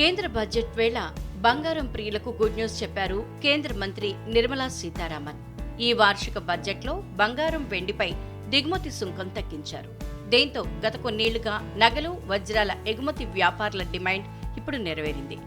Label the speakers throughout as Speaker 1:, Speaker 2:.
Speaker 1: కేంద్ర బడ్జెట్ వేళ బంగారం ప్రియులకు గుడ్ న్యూస్ చెప్పారు కేంద్ర మంత్రి నిర్మలా సీతారామన్. ఈ వార్షిక బడ్జెట్లో బంగారం వెండిపై దిగుమతి సుంకం తగ్గించారు. దీంతో గత కొన్నేళ్ళుగా నగలు వజ్రాల ఎగుమతి వ్యాపారుల డిమాండ్ ఇప్పుడు నెరవేరింది.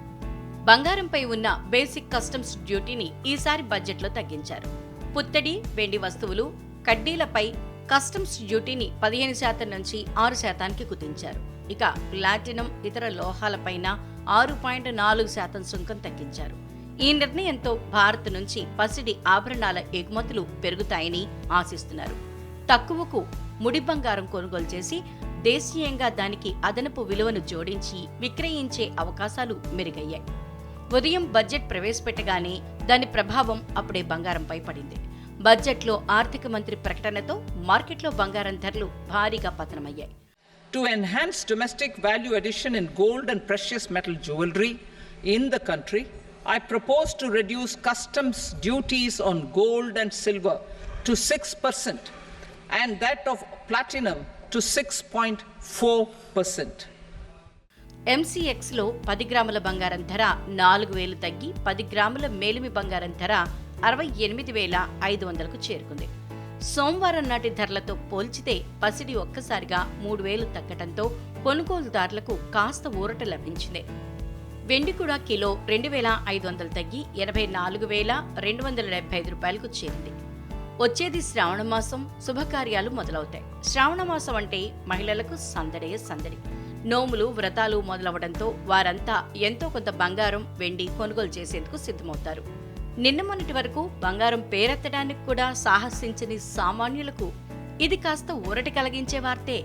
Speaker 1: బంగారంపై ఉన్న బేసిక్ కస్టమ్స్ డ్యూటీని ఈసారి బడ్జెట్లో తగ్గించారు. పుత్తడి వెండి వస్తువులు కడ్డీలపై కస్టమ్స్ డ్యూటీని పదిహేను శాతం నుంచి ఆరు శాతానికి కుదించారు. ఇక ప్లాటినం ఇతర లోహాలపైన ఆరు పాయింట్ నాలుగు శాతం సుంకం తగ్గించారు. ఈ నిర్ణయంతో భారత్ నుంచి పసిడి ఆభరణాల ఎగుమతులు పెరుగుతాయని ఆశిస్తున్నారు. తక్కువకు ముడి బంగారం కొనుగోలు చేసి దేశీయంగా దానికి అదనపు విలువను జోడించి విక్రయించే అవకాశాలు మెరుగయ్యాయి. ఉదయం బడ్జెట్ ప్రవేశపెట్టగానే దాని ప్రభావం అప్పుడే బంగారంపై పడింది. బడ్జెట్లో ఆర్థిక మంత్రి ప్రకటనతో మార్కెట్లో బంగారం ధరలు భారీగా పతనమయ్యాయి.
Speaker 2: To enhance domestic value addition in gold and precious metal jewelry in the country, I propose to reduce customs duties on gold and silver to 6% and that of platinum to 6.4%.
Speaker 1: ఎంసీఎక్స్లో పది గ్రాముల బంగారం ధర నాలుగు వేలు తగ్గి పది గ్రాముల మేలిమి బంగారం ధర అరవై ఎనిమిది వేల ఐదు వందలకు చేరుకుంది సోమవారం నాటి ధరలతో పోల్చితే పసిడి ఒక్కసారిగా మూడు వేలు తగ్గటంతో కొనుగోలుదారులకు కాస్త ఊరట లభించింది. వెండి కూడా కిలో రెండు వేల ఐదు వందలు తగ్గి ఎనభై నాలుగు వేల రెండు వందల డెబ్బై ఐదు రూపాయలకు చేరింది. వచ్చేది శ్రావణ మాసం శుభకార్యాలు మొదలవుతాయి. శ్రావణ మాసం అంటే మహిళలకు సందడే సందడి. నోములు వ్రతాలు మొదలవడంతో వారంతా ఎంతో కొంత బంగారం వెండి కొనుగోలు చేసేందుకు సిద్ధమవుతారు. నిన్న మొన్నటి వరకు బంగారం పేరెత్తడానికి కూడా సాహసించని సామాన్యులకు ఇది కాస్త ఊరటి కలిగించే వార్తే.